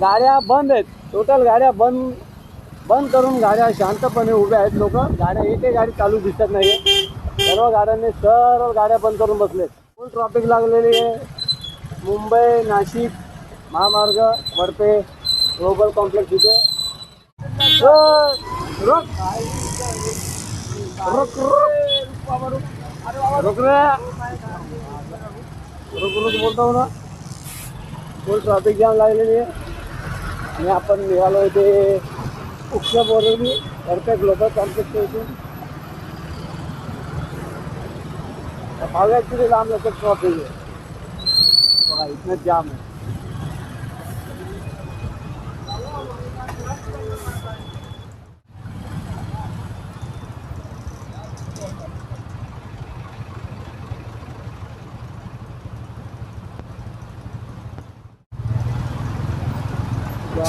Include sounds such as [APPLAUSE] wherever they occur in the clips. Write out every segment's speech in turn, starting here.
गाड्या बंद आहेत. टोटल गाड्या बंद बंद करून गाड्या शांतपणे उभ्या आहेत लोक. गाड्या एकही गाडी चालू दिसत नाही सर्व गाड्यांनी सर्व गाड्या बंद करून बसलेत. फुल ट्रॉफिक लागलेली आहे. मुंबई नाशिक महामार्ग वडपे ग्लोबल कॉम्प्लेक्स इथे. अ, रुक. रुक रुक. बोलतो हो ना. फुल ट्रॉफिक जाम लागलेली आहे. आणि आपण निघालो इथे उक्षा बोरवली अर्थ ग्लोबल कॉम्प्लेक्सच्या इथून? पाहुयात किती लांब लक्षात ट्रॉफिक आहे बघा इथनं जाम आहे.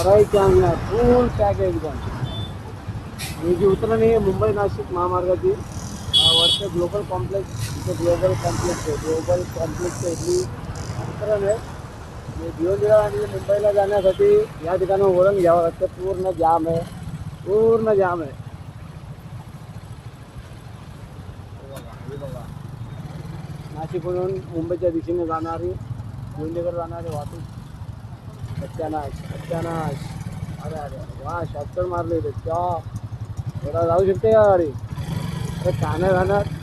नाही फुल पॅक आहे एकदम आणि जी उतरणी आहे मुंबई नाशिक महामार्गाची वरचे ग्लोबल कॉम्प्लेक्स ग्लोबल कॉम्प्लेक्स आहे ग्लोबल कॉम्प्लेक्स इथली उतरण आहे भिवंडीला आणि मुंबईला जाण्यासाठी या ठिकाणी वळण घ्यावं पूर्ण जाम आहे पूर्ण जाम हे। हे बघा. नाशिकहून मुंबईच्या दिशेने जाणारी भिवंडीकडे जाणारी वाहतूक सत्यानाश अरे अरे, वा शॉर्टकट जाऊ गाडी?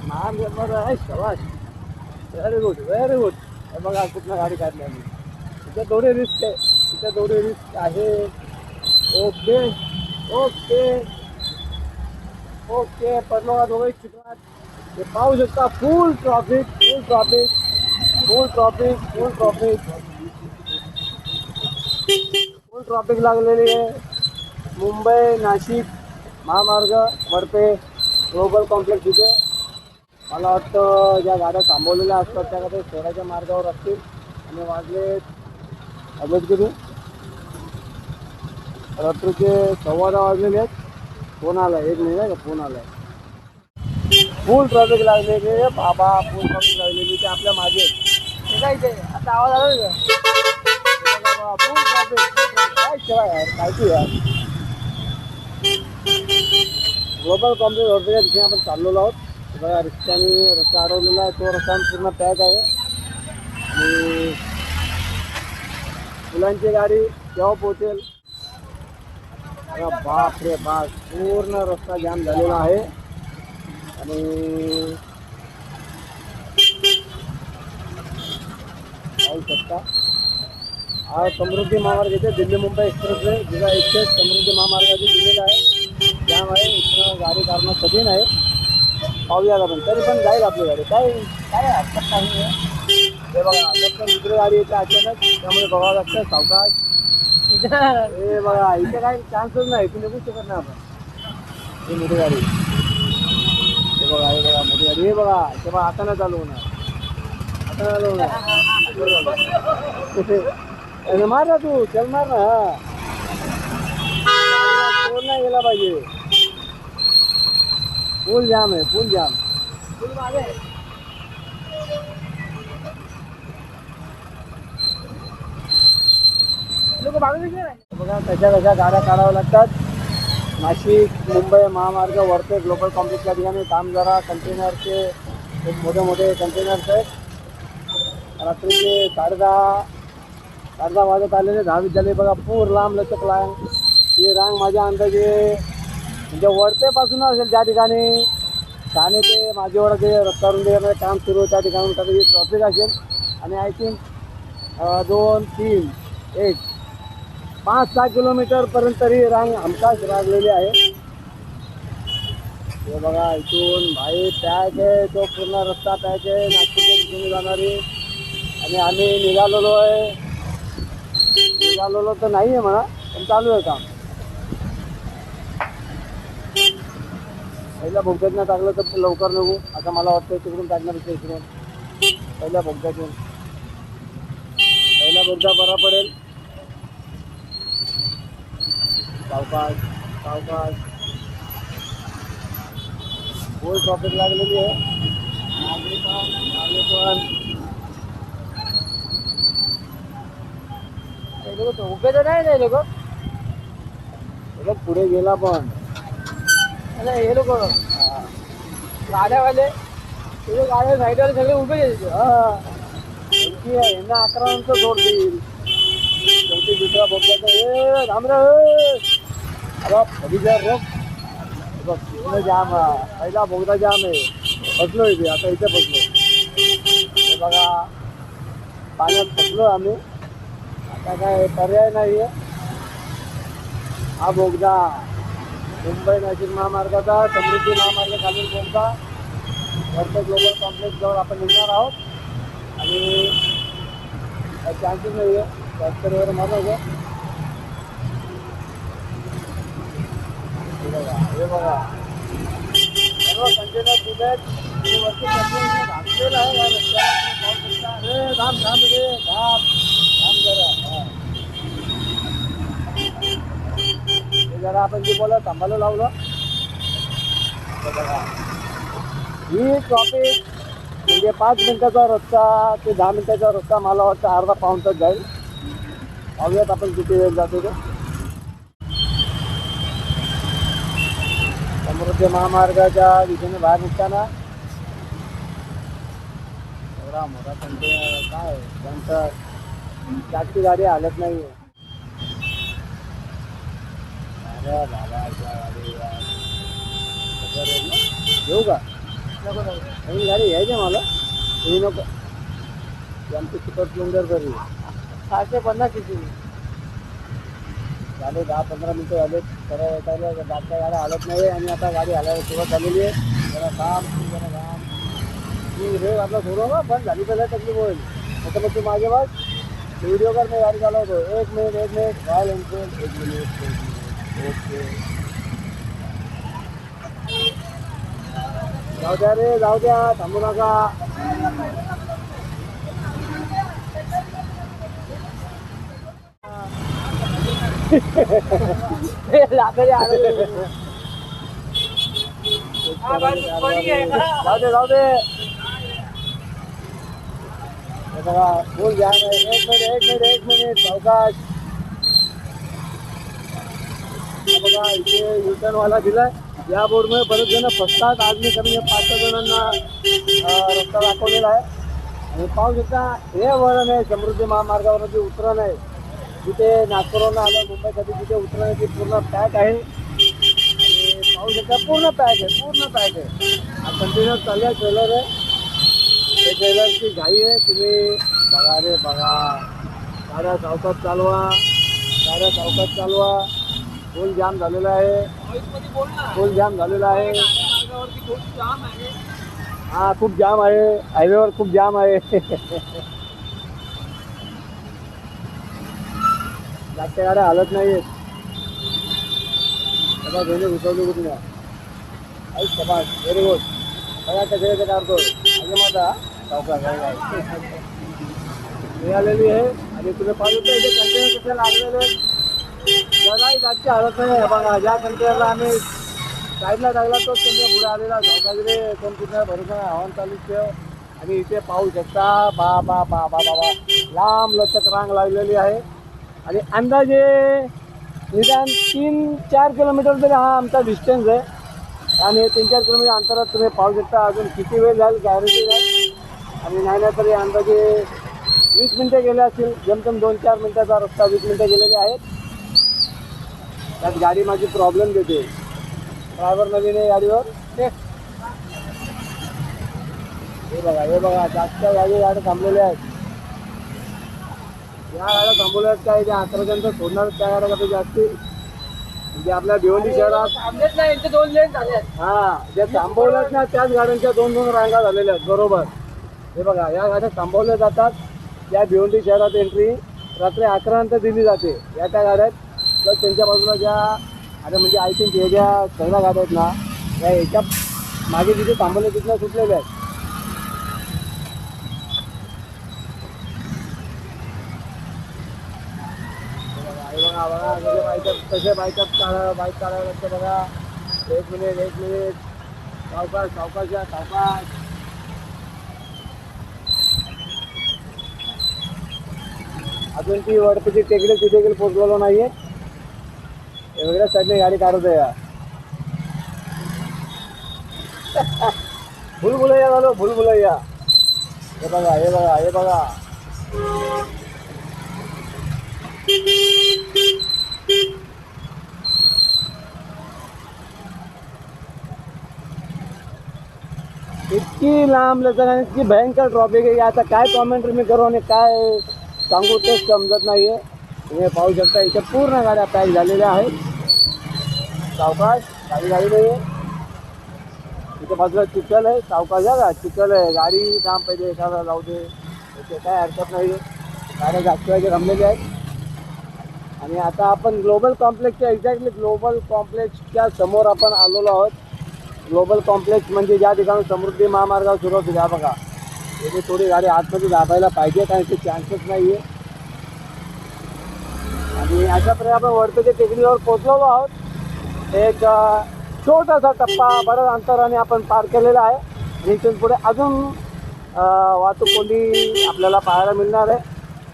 मार गुड व्हेरी गुड हे गाडी काढली आम्ही. Risk risk okay okay okay full traffic full traffic full traffic full traffic traffic लागलेली आहे. मुंबई नाशिक महामार्ग वडपे ग्लोबल कॉम्प्लेक्स इथे. मला वाटतं ज्या गाड्या थांबवलेल्या असतात त्या काही शहराच्या मार्गावर असतील. आणि वाजले अगोदर रात्रीचे सव्वा दहा वाजलेले आहेत. फोन आला एक नाही का? फोन आलाय. फुल ट्रॉफिक लागलेली आहे. बाबा फुल ट्रॉफिक लागलेली ते आपल्या मागे आहेत. काय ते आता आवाज आला का? ट्रॉफिक आहे यार माहिती यार. ग्लोबल कॉम्प्लेक्स वरच्या दिशेने आपण चाललेलो आहोत. बघा रिक्षाने रस्ता अडवलेला आहे तो रस्ता पूर्ण पॅक आहे. आणि मुलांची गाडी केव्हा पोहोचेल बाप रे बाप पूर्ण रस्ता जाम झालेला आहे. आणि पाहू शकता. हा समृद्धी महामार्ग इथे दिल्ली मुंबई एक्सप्रेस आहे जिचा एक्सेस समृद्धी महामार्गाची दिलेला आहे जाम आहे इथनं गाडी काढणं कठीण आहे पाहूया आपण तरी पण जाईल आपली गाडी काय काय हरकत नाही आहे हे बघा दुसरी गाडी येते अचानक त्यामुळे बघावं लागतं सावकाश। हे बघा इथे काही चान्सच नाही इथे निघू शकत नाही आपण ही मोठी गाडी। हे बघा हे बघा मोठी गाडी हे बघा ते बघा आता नाही चालू होणार आता चालू होणार [LAUGHS] अरे मार ना तू चल मार ना. फोन नाही गेला पाहिजे. फुल जाम आहे फुल जाम. बघा कशा कशा गाड्या काढाव्या लागतात. नाशिक मुंबई महामार्ग वरते ग्लोबल कॉम्प्लेक्सच्या ठिकाणी काम जरा कंटेनरचे खूप मोठे मोठे कंटेनर्स आहेत. रात्रीचे साडेदहा अर्धा वाजत आलेले दहा विद्यालय बघा पूर लांब लचक रांग ही रांग माझ्या अंदाजे म्हणजे वरतेपासून असेल ज्या ठिकाणी. ठाणे ते माझेवाडा ते रस्त्यावरून जे काम सुरू आहे त्या ठिकाणी कधी ट्रॉफिक असेल. आणि आय थिंक दोन तीन एक पाच सहा किलोमीटरपर्यंत तरी रांग हमखास लागलेली आहे. हे बघा इथून भाई पॅक आहे तो पूर्ण रस्ता पॅक आहे. नागपूरच्या दिशेने जाणारी. आणि आम्ही निघालेलो आहे. चालवलं तर नाही आहे म्हणा पण चालू आहे काम. पहिल्या बोगद्यातनं टाकलं तर लवकर निघू. आता मला वाटतं तिकडून टाकणार इथे इकडून. पहिल्या बोगद्यातून पहिला भोगदा बरा पडेल. सावकाश सावकाश गोल ट्रॉफिक लागलेली आहे. नागरिक पण मागे पण लोक उभे तर नाही नाही लोक पुढे गेला पण. अरे हे लोक. गाड्यावाले. ते लोक गाड्या साईडवाले सगळे उभे आहेत. हा. यांना अकरा नंतर जोड देईल. शेवटी दुसरा बोलला ए रामराव अरे बघ जाम पहिला बोगदा जाम आहे. बसलो इथे. आता इथे बसलो बघा. पाण्यात बसलो आम्ही. आता काय पर्याय नाही आहे हा बोगदा. मुंबई नाशिक महामार्गाचा समृद्धी महामार्ग खालील बोगदा. वरचं ग्लोबल कॉम्प्लेक्स जवळ आपण निघणार आहोत. आणि चान्सेस नाही आहे रस्त्यावर मारायचं हे बघा हे बघा. सर्व कंटेनर दिले आहेत. वरती कंटेनर घातलेलं आहे. या रस्त्यावर. तुम्ही पाहू रे धाम धाम जरा हा. हे जरा आपण जे बोला थांबायला लावलं. ही ट्रॉफिक म्हणजे पाच मिनिटाचा रस्ता ते दहा मिनिटाचा रस्ता मला वाटतं अर्धा पाऊन तास जाईल. पाहूयात आपण किती वेळ जातो ते. समृद्धी महामार्गाच्या दिशेने बाहेर निघताना. एवढा मोठा कंटेनर काय त्यांचं जास्ती गाडी हालत नाही आहे ही गाडी यायची मला तुम्ही नको ही आमची सुपर स्प्लेंडर तरी सहाशे पन्नास किती झाले दहा पंधरा मिनटं झाले सरळ येतायला बादच्या गाड्या हालत नाही आणि आता गाडी हालायला सुरुवात झालेली जरा काम जरा काम मी रे आपला बंद झाली तकलीफ़ होईल आता मग तू कर गाडी चालवतो एक मिनिट एक मिनिट रॉयल एक मिनिट जाऊ द्या रे जाऊ द्या थांबू नका. जाऊ दे जाऊ दे बघा आहे एक मिनिट एक मिनिट एक मिनिट सावकाश हे बघा इथे युटर्न वाला दिलाय. या बोर्डमुळे बरेच जण फसतात. आज मी कमी पाच सहा जणांना रस्ता दाखवलेला आहे. आणि पाहू शकता हे वळण आहे समृद्धी महामार्गावर जे उतरण आहे. तिथे नागपूरवरून आलं मुंबईसाठी तिथे उतरण्याची पूर्ण पॅक आहे. आणि पाहू शकता पूर्ण पॅक आहे पूर्ण पॅक आहे. हा कंटिन्यू चाललाय ट्रेलर आहे. हे ट्रेलरची घाई आहे. तुम्ही बघा रे बघा. गाड्या सावकात चालवा. गाड्या सावकात चालवा. फुल जाम झालेला आहे. फुल जाम झालेला आहे. हा खूप जाम आहे. हायवेवर खूप जाम आहे. जास्त गाड्या हालत नाही सभा दोन्ही घुसवली कुठल्या? ऐक सभा व्हेरी गुड बघा कसे ते काढतो अजून माझा चौका मिळालेली आहे. आणि तुम्ही पाहिजे कंटेनर कसे लागलेले आहेत. जराही जास्त नाही आहे. बघा ज्या कंटेनरला आम्ही साईडला टाकला तोच त्यांच्या पुढे आलेला कोण कुठे भरोसा हवान चालू ठेव आणि इथे पाहू शकता बा बा बा बा बाबा लांब लचक रांग लागलेली आहे. आणि अंदाजे निदान तीन चार किलोमीटर तरी हा आमचा डिस्टन्स आहे. आणि तीन चार किलोमीटर अंतरात तुम्ही पाहू शकता अजून किती वेळ जाईल गॅरंटी जाईल आणि नाही ना तरी अंदाजे वीस मिनटं गेले असतील. जमतम दोन चार मिनटाचा रस्ता वीस मिनटं गेलेले आहेत. त्यात गाडी माझी प्रॉब्लेम देते. ड्रायव्हर नवीन आहे गाडीवर. हे बघा हे बघा जास्त गाडी गाड्या थांबलेल्या आहेत. या गाड्या थांबवल्या आहेत काय? त्या अकराजणचं सोडणार त्या गाड्या कधी जास्ती. म्हणजे आपल्या भिवंडी शहरात दोन लेन झाले. हा ज्या थांबवल्यात ना त्याच गाड्यांच्या दोन दोन रांगा झालेल्या आहेत बरोबर. हे बघा या गाड्या थांबवल्या जातात. या भिवंडी शहरात एंट्री रात्री अकरा नंतर दिली जाते. या त्या गाड्यात तर त्यांच्या बाजूला ज्या आता म्हणजे आय थिंक हे ज्या सगळ्या घाट आहेत ना या याच्या मागे तिथे थांबवले तिथनं सुटलेले आहेत. तसे बघा बघा बायकात काढा बाईक काढावं लागतं बघा एक मिनिट एक मिनिट सावकाश सावकाश या सावकाश अजून ती वडपची टेकडे तिथे देखील पोचलेलो नाहीये. एवढ्या साईडने गाडी काढत आहे या. [LAUGHS] भूलभुलैया झालो भूलभुलैया हे बघा हे बघा हे बघा. इतकी लांब लचक आणि इतकी भयंकर ट्रॉफिक आहे. आता काय कॉमेंट्री मी करू आणि काय सांगू तेच समजत नाहीये. तुम्ही पाहू शकता इथे पूर्ण गाड्या पॅक झालेल्या आहेत. सावकाश गाडी गाडी नाही आहे तिथे बाजूला चिखल आहे सावकाश का चिखल आहे. गाडी थांब पाहिजे एखादा जाऊ दे. त्याचे काय हरकत नाही गाड्या जास्त वेळेचे रमलेले आहेत. आणि आता आपण ग्लोबल कॉम्प्लेक्सच्या एक्झॅक्टली ग्लोबल कॉम्प्लेक्सच्या समोर आपण आलेलो आहोत. ग्लोबल कॉम्प्लेक्स म्हणजे ज्या ठिकाणी समृद्धी महामार्गावर सुरू होते बघा. तिथे थोडी गाडी आतमध्ये दाबायला पाहिजे कारण ते चान्सेस नाही आहे आणि अशा प्रकारे आपण वडपेच्या टेकडीवर पोचलेलो आहोत. एक छोटासा टप्पा बऱ्याच अंतराने आपण पार केलेला आहे. आणि इथून पुढे अजून वाहतूक कोंडी आपल्याला पाहायला मिळणार आहे.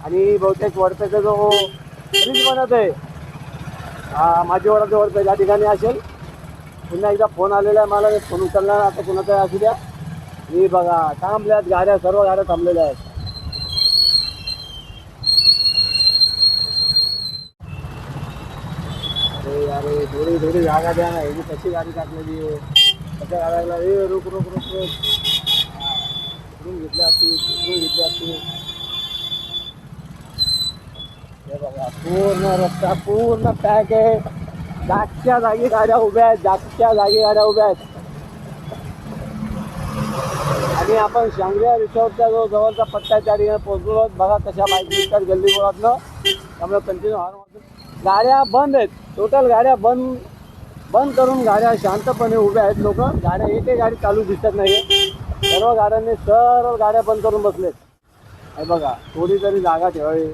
आणि बहुतेक वडपेचा जो ब्रिज बनत आहे माझी वडाचा वडपे या ठिकाणी असेल पुन्हा एकदा फोन आलेला आहे मला. फोन उचलणार आता कुणाचा असू द्या. मी बघा थांबल्यात गाड्या सर्व गाड्या थांबलेल्या आहेत. अरे अरे थोडी थोडी जागा द्या ना ही कशी गाडी टाकलेली आहे? कशा गाड्याला ए रोक रोक रोक रोक. उतरून घेतल्या असतील उतरून घेतल्या असतील हे बघा पूर्ण रस्ता पूर्ण पॅक आहे. जागच्या जागी गाड्या उभ्या आहेत जागच्या जागी गाड्या उभ्या आहेत. आणि आपण शांग्रिया रिसॉर्टचा जो जवळचा पट्टा त्या ठिकाणी पोहोचलो. बघा कशा माहिती निघतात गल्ली बोळातनं त्यामुळे कंटिन्यू हार गाड्या बंद आहेत. टोटल गाड्या बंद बंद करून गाड्या शांतपणे उभ्या आहेत लोक. गाड्या एकही गाडी चालू दिसत नाही सर्व गाड्यांनी सर्व गाड्या बंद करून बसलेत. हे बघा थोडी तरी जागा ठेवावी.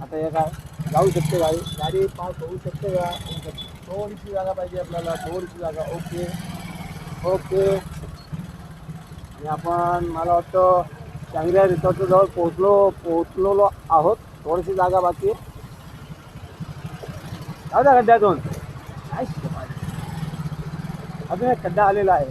आता हे काय जाऊ शकते गाडी. गाडी पास होऊ शकते का? थोडीशी जागा पाहिजे आपल्याला थोडीशी जागा. ओके. ओके. आणि आपण मला वाटतं चांगल्या रिसॉर्टच्या जवळ पोहोचलो पोहोचलेलो आहोत. थोडीशी जागा बाकी आहे. जाऊ द्या खड्ड्यातून काय अजून एक खड्डा आलेला आहे.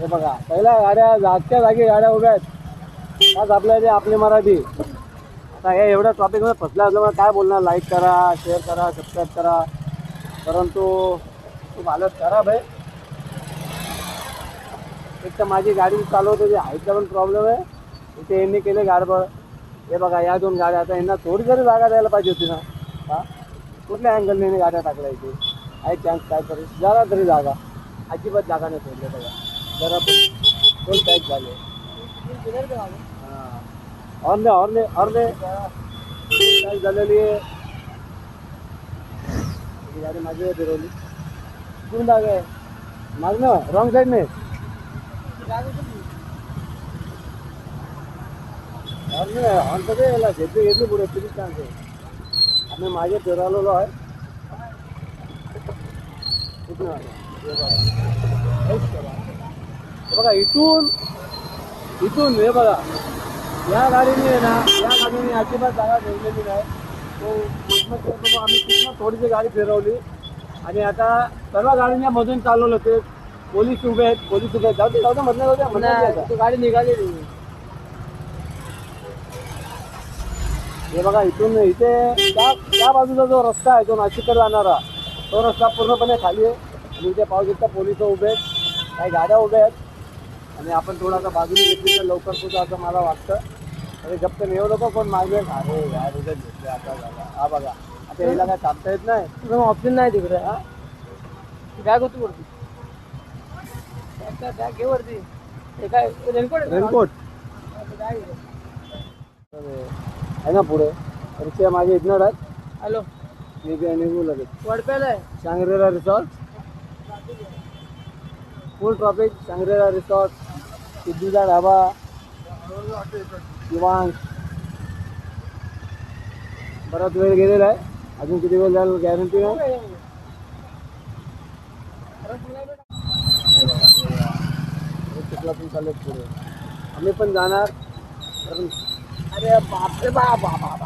हे बघा पहिल्या गाड्या जागच्या जागी गाड्या उभ्या आहेत. आज आपल्या ते आपली मराठी. आता हे एवढ्या टॉपिकमध्ये फसल्या असल्यामुळे काय बोलणार? लाईक करा शेअर करा सबस्क्राईब करा. परंतु खूप हालत खराब आहे एक तर माझी गाडी चालवते जे हाईटचा पण प्रॉब्लेम आहे. इथे यांनी केले गाडबड हे बघा, या दोन गाड्या आता यांना थोडी तरी जागा द्यायला पाहिजे होती ना, हा? कुठल्या अँगलने गाड्या टाकल्या इथे आहे चान्स काय तरी जरा तरी जागा. अजिबात जागा नाही सोडली बघा. जरा पण. पॅक झाले. हाँ. और ने और ने काय झालेली आहे. गाडी माझी फिरवली. कुठून जागा आहे? मागणं रॉंग साईडने बघा. इथून इथून हे बघा. या गाडीने आहे ना या गाडीने अजिबात जागा ठेवलेली नाही. तो आम्ही किस्मत थोडीशी गाडी फिरवली. आणि आता सर्व गाडीच्या मधून चालवलं ते. पोलीस उभे आहेत पोलीस उभे आहेत. जाऊ दे जाऊ दे दे. गाडी निघालेली हे बघा इथून इथे त्या त्या बाजूचा जो रस्ता आहे तो नाशिककडे जाणारा तो रस्ता पूर्णपणे खाली आहे. आणि इथे पाहू शकता पोलीस उभे आहेत काही गाड्या उभ्या आहेत. आणि आपण थोडासा बाजूने घेतली तर लवकर पोहोचू असं मला वाटतं. अरे गप्प नेऊ नको पण मागे अरे यार उद्या घेतले आता झाला हा बघा आता याला काय थांबता येत नाही? ऑप्शन नाही तिकडे. हा? बॅग होती वरती. बॅग घे वरती. काय रेनकोट? रेनकोट. बॅग आहे. ना पुढे. रिक्षा मागे इथनं आहेत हॅलो. मी काय निघू लगेच. वडप्याला आहे. Shangrila resort full traffic Shangrila resort सिद्धीचा ढाबा. दिवांश बराच वेळ गेलेला आहे. अजून किती वेळ जाईल गॅरंटी नाही? चालत पुढे आम्ही पण जाणार. अरे बापरे बाप बाप बाप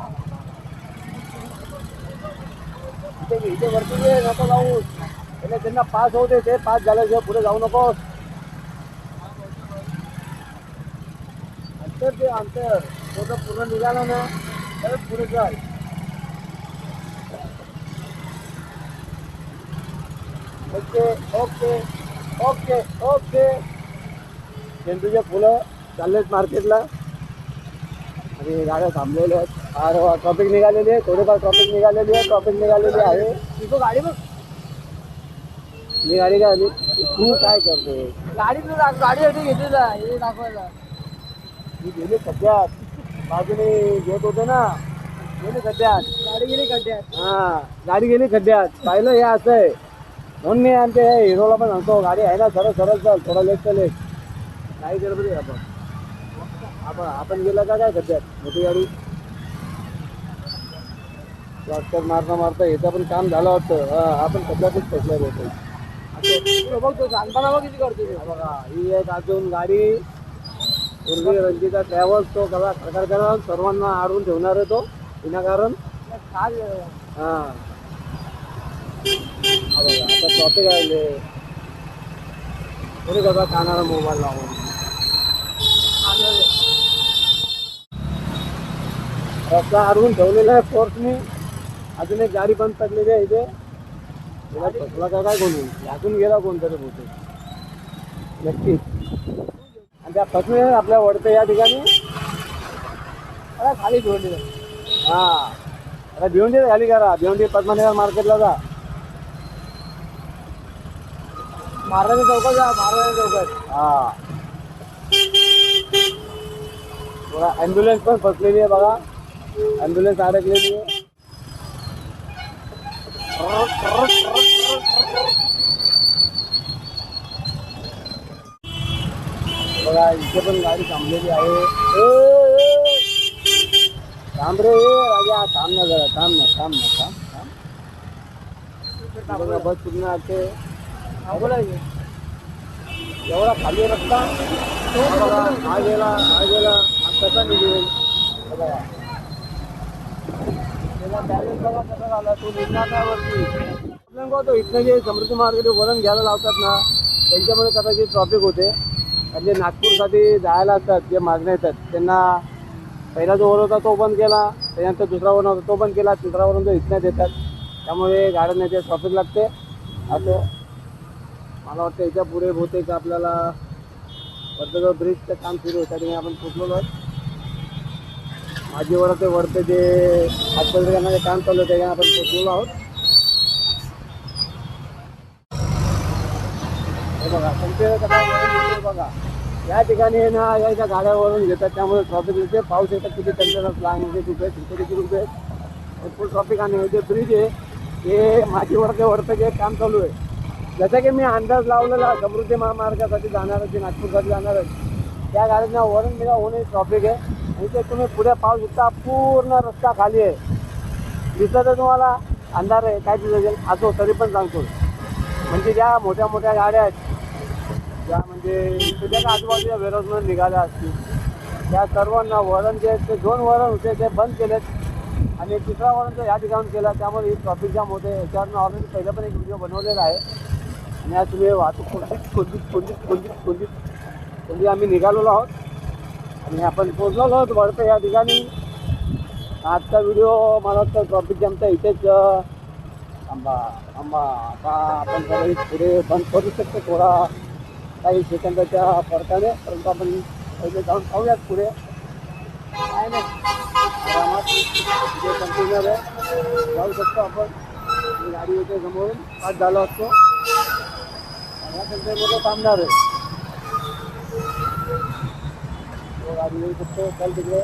इथे वरती ये नको जाऊ. त्याला त्यांना पास होऊ दे ते पास झाल्याशिवाय पुढे जाऊ नकोस. अंतर ते अंतर. तो पूर्ण निघाला ना तर पुढे जाय. Okay okay okay okay. झेंडूचे फुलं चाललेत मार्केटला. आणि गाड्या थांबलेल्या आहेत फार ट्रॉफिक निघालेली आहे. थोडीफार ट्रॉफिक निघालेली आहे. ट्रॉफिक निघालेली आहे. तिथं गाडी बघ. मी गाडी काय आली? तू काय करतोय? गाडी दाख- गाडीसाठी घेतलेला हे दाखवायला. मी गेले खड्ड्यात. बाजूने घेत होते ना. गेले खड्ड्यात. गाडी गेली खड्ड्यात. हा गाडी गेली खड्ड्यात. पाहिलं हे असं आहे. म्हणून मी आमच्या हिरोला पण सांगतो गाडी आहे ना सरळ सरळ चाल. थोडा लेट चालेल नाही गडबडी आहे आपण. आपण आपण गेला का काय खड्ड्यात मोठी गाडी? ट्रॅक्टर मारता मारता याचं पण काम झालं वाटतं. हा आपण सध्यातच फसल्या होतो. बघ तो सांगताना बघ किती करतो ते. बघा ही एक अजून गाडी पूर्वी रंजिता ट्रॅव्हल्स तो कला प्रकार करा सर्वांना आडून ठेवणार आहे तो विनाकारण. हा. हा बघा, आता टॉपिक राहिले कोणी कसा कानाला मोबाईल लावून? रस्ता अडवून ठेवलेला आहे फोर्सनी अजून एक गाडी बंद पडलेली आहे इथे. तुला फसला का काय कोणी यातून गेला कोणतरी बहुतेक नक्कीच आणि त्या फसले आपल्या वडते या ठिकाणी. अरे खाली भिवंडी हा. अरे भिवंडी झाली करा. भिवंडी पद्मनगर मार्केटला जा. महाराजा चौकात जा महाराजा चौकात. हा. थोडा ॲम्ब्युलन्स पण फसलेली आहे बघा. ॲम्ब्युलन्स अडकलेली आहे बघा इथे पण गाडी थांबलेली आहे. थांब रे राजा थांब ना जरा थांब ना थांब ना थांब थांब. बघा बस पूर्ण हे. एवढा खाली रस्ता. हा गेला हा गेला कसा निघेल? बघा त्याला बॅलन्स बघा कसा झाला तो निघणार नाही वरती प्रॉब्लेम होतो इथनं जे समृद्धी मार्केट वरण घ्यायला लावतात ना त्यांच्यामुळे कदाचित ट्रॉफिक होते आणि जे नागपूरसाठी जायला असतात जे मागण्या येतात त्यांना पहिला जो वर होता तो बंद केला त्याच्यानंतर दुसरा वरण होता तो बंद केला तिसरा वरून तो इथण्यात येतात त्यामुळे गाड्यांना ते ट्रॉफिक लागते असं मला वाटतं याच्यापुढे बहुतेक आपल्याला वर्धगाव ब्रिजचं काम सुरू होतं आणि आपण पोचलेलो आहे माझी ते वरते जे आजपर्यंत जे काम चालू होतं आपण पोचलेलो आहोत. हे बघा संपेर बघा. या ठिकाणी ना या ज्या गाड्यावरून घेतात त्यामुळे ट्रॉफिक येते पाऊस येतात किती त्यांच्यात लहान होते रुपये तिथे किती रुपये भरपूर ट्रॉफिक आणि होते जे ब्रिज आहे हे माझी ते वरतं जे काम चालू आहे. जसं की मी अंदाज लावलेला समृद्धी महामार्गासाठी जाणार आहे नागपूरसाठी जाणार आहे. त्या गाड्यांना वरून निघा होणे ट्रॉफिक आहे. आणि ते तुम्ही पुढे पाहू शकता पूर्ण रस्ता खाली आहे. दिसलं तर तुम्हाला अंधार आहे काय दिसेल असो हो, तरी पण सांगतो. म्हणजे ज्या मोठ्या मोठ्या गाड्या आहेत ज्या म्हणजे तुझ्या आजूबाजूच्या वेरोजमध्ये निघाल्या असतील त्या सर्वांना वरण जे आहेत ते दोन वरण होते ते बंद केलेत. आणि तिसरा वरण तो या ठिकाणी केला त्यामुळे ही ट्रॉफिक जाम होते याच्यावरनं ऑलरेडी पहिलं पण एक व्हिडिओ बनवलेला आहे. आणि आज तुम्ही वाहतूक कोणतीच कोणतीच कोणतीच कोणतीच कोणतीच आम्ही निघालेलो आहोत. आणि आपण पोचलेलो आहोत वळतं या ठिकाणी. आजचा व्हिडिओ मला वाटतं ट्रॉफिक जामचा इथेच आंबा थांबा थांबा. आता आपण सगळी पुढे बंद करू शकतो थोडा. काही सेकंदाच्या फरकाने परंतु आपण पहिले जाऊन पाहूयात पुढे. काय नाही. आरामात जे कंटेनर आहे जाऊ शकतो आपण. गाडी येते समोरून पास झालो असतो. या कंटेनरला थांबणार आहे. तो तिकडे.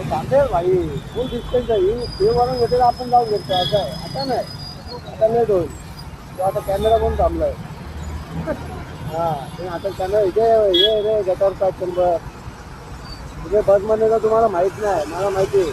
चालते भाई फुल डिस्टन्स आहे. ते वरून घेतलेलं आपण जाऊ शकतो असं आहे. आता नाही. आता लेट होईल तो आता कॅमेरा पण थांबलाय. हा आता कॅमेरा इथे हे रे गटावर पाच शंभर तिथे बसमध्ये तर तुम्हाला माहीत नाही. मला माहिती आहे.